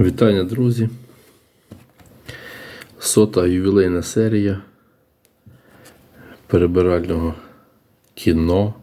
Вітання, друзі. Сота ювілейна серія перебирального кіно.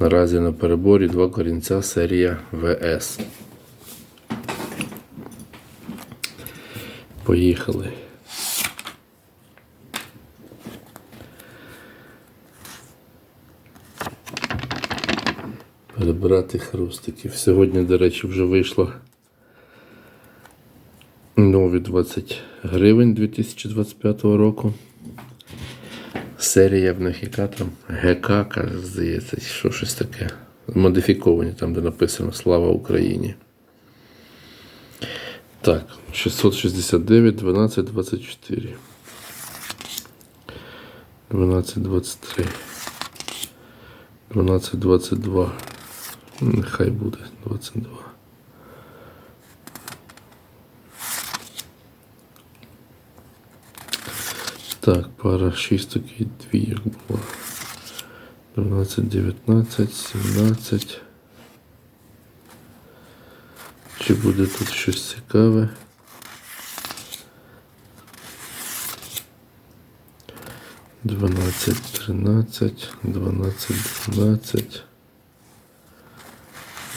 Наразі на переборі два корінця серія ВС. Поїхали. Перебирати хрустиків. Сьогодні, до речі, вже вийшло нові 20 гривень 2025 року. Серія в них яка там ГК, каже, здається, що щось таке. Модифіковані, там, де написано Слава Україні. Так, 669, 12, 24. 12, 23. 12, 22. Нехай буде 22. Так, пара шісток і двійок було. 12, 19, 17. Чи буде тут щось цікаве? Дванадцять, тринадцять, дванадцять, дванадцять,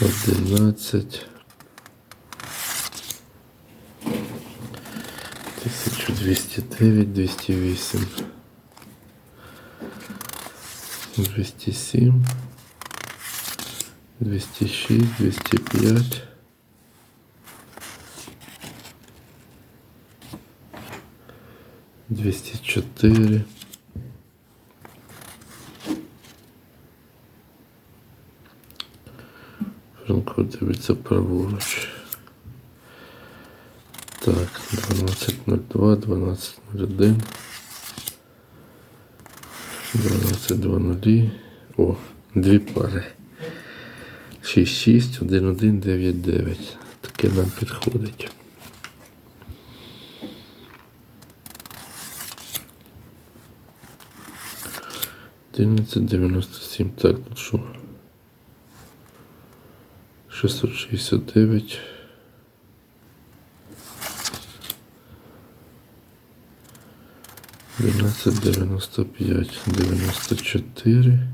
11 1209, 208, 207, 206, 205, 204, Спочатку дивиться праворуч. Так, 12.02, 12.01, 12.00. О, дві пари. 6.6, 1.1, 9.9. Таке нам підходить. Одиннадцять дев'яносто сім. Так, ну що? 669. Двенадцать девяносто пять, девяносто четыре,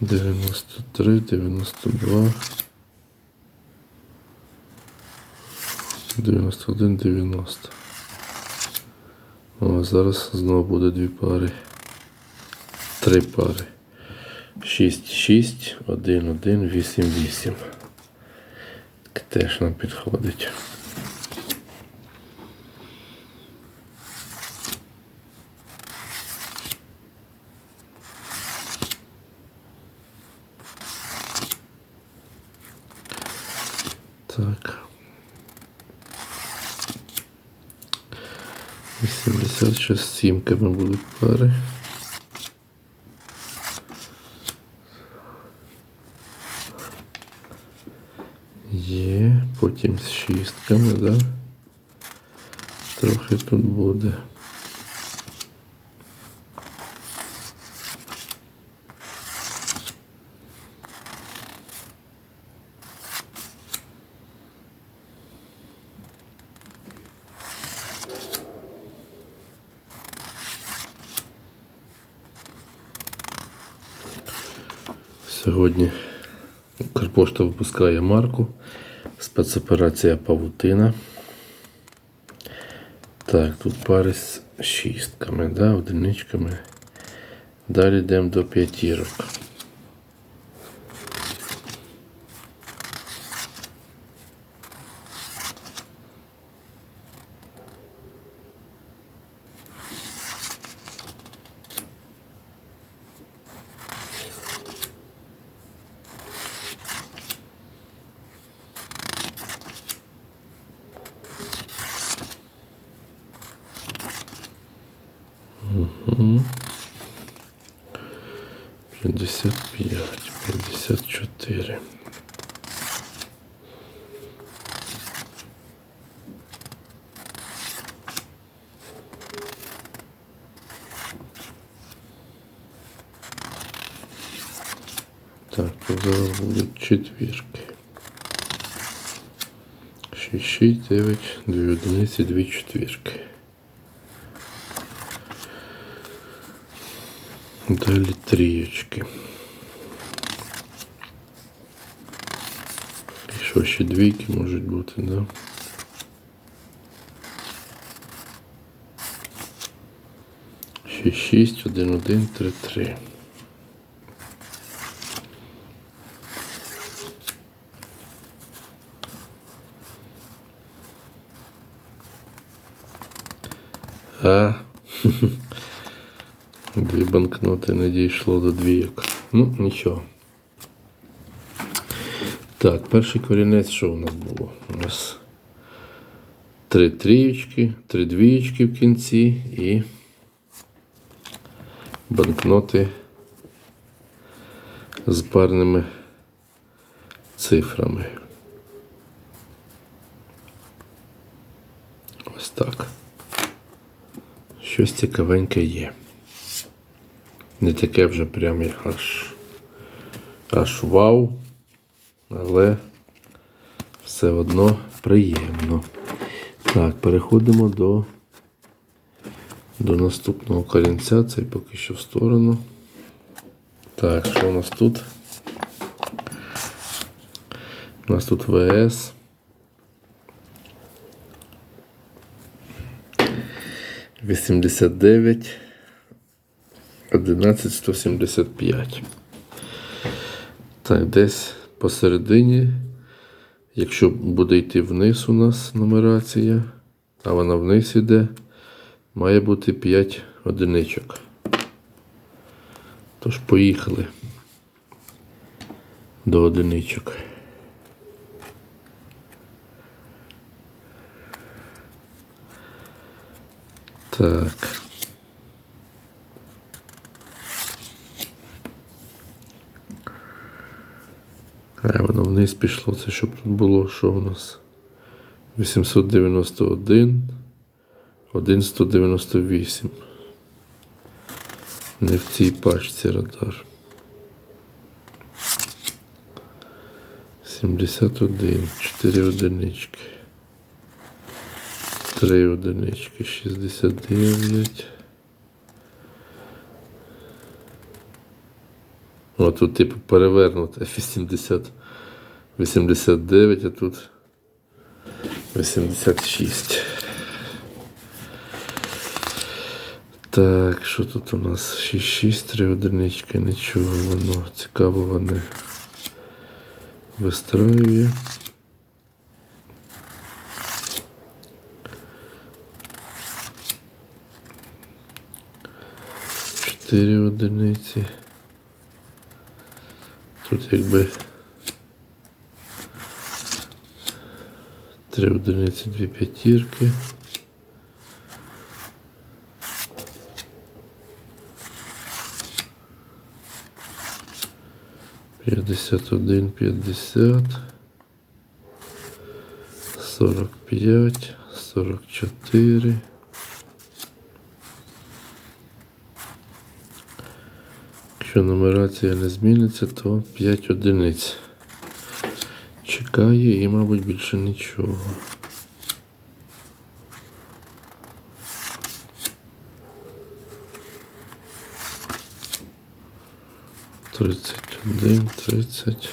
девяносто три, девяносто два, дев'яносто один, дев'яносто. О, зараз знову буде дві пари. Три пари. 6, 6, 1, 1, 8, 8. Так Теж нам підходить. Так. 86 сімками будуть пари. Є, потім з шістками, да? Трохи тут буде. Сьогодні Укрпошта випускає марку. Спецоперація Павутина. Так, тут пари з шістками, да, одиничками. Далі йдемо до п'ятірок. П'ять, п'ятдесят чотири. Так, тут зараз будуть четвірки. 6, 6, 9, 2 одиниці, 2 четвірки. Далі трієчки. І що ще двійки можуть бути, да? Шість, шість, один, один, три, три. А. Дві банкноти не дійшло до двійок. Ну, нічого. Так, перший корінець, що у нас було? У нас три трієчки, три двієчки в кінці і банкноти з парними цифрами. Ось так. Щось цікавеньке є. Не таке вже прям як аж, аж вау, але все одно приємно. Так, переходимо до, до наступного корінця. Цей поки що в сторону. Так, що у нас тут? У нас тут ВС. Вісімдесят дев'ять. 11175. Так, десь посередині, якщо буде йти вниз у нас нумерація, а вона вниз іде, має бути 5 одиничок. Тож поїхали до одиничок. Так. А воно вниз пішло. Це щоб тут було, що у нас? 891, 1198. Не в цій пачці радар. 71, 4 одинички. 3 одинички, 69. О, тут типу перевернуто 80, 89, а тут 86. Так, що тут у нас? 6-6, 3 одинички, нічого воно цікаво вони вистраює. Чотири одиниці. Тут якби три одиниці, дві п'ятірки. П'ятдесят один, п'ятдесят. Сорок п'ять, сорок чотири. Якщо нумерація не зміниться, то 5 одиниць. Чекає і, мабуть, більше нічого. Тридцять один, тридцять.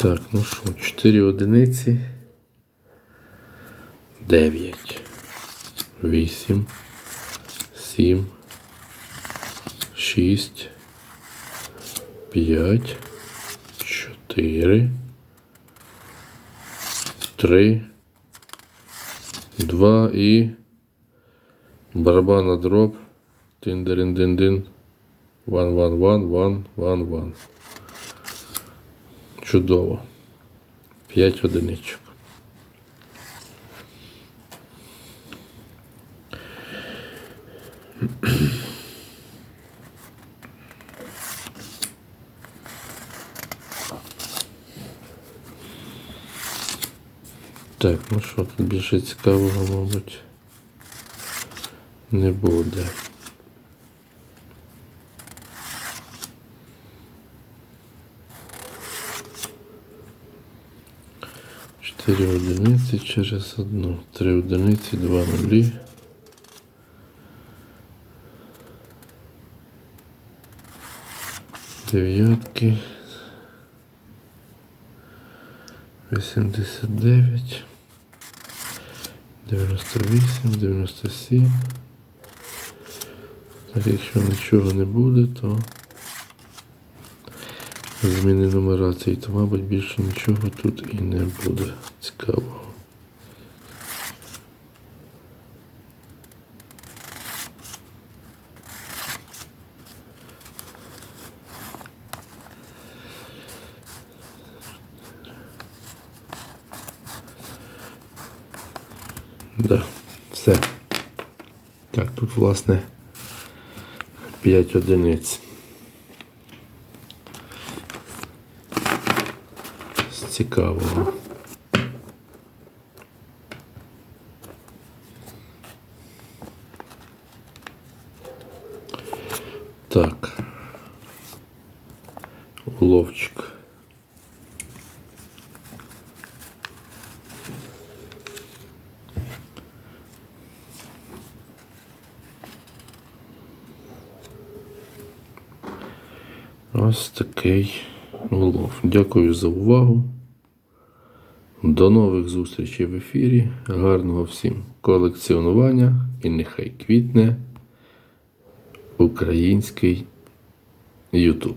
Так, ну що, 4 одиниці. 9. 8. 7. 6. 5. 4. 3. 2 і барабана дроб. Тин-дин-дин-дин. Ван, ван, ван, ван, ван, ван. Чудово. 5 одиничок. Так, ну що, тут більше цікавого, мабуть, не буде. Чотири одиниці через одну. Три одиниці, два нулі. Дев'ятки. 89, 98, 97. Так, якщо нічого не буде, то зміни нумерації, то, мабуть, більше нічого тут і не буде цікавого. Да, все. Так, тут, власне, 5 одиниць. Цікавого. Так. Уловчик. Ось такий улов. Дякую за увагу. До нових зустрічей в ефірі. Гарного всім колекціонування і нехай квітне український YouTube.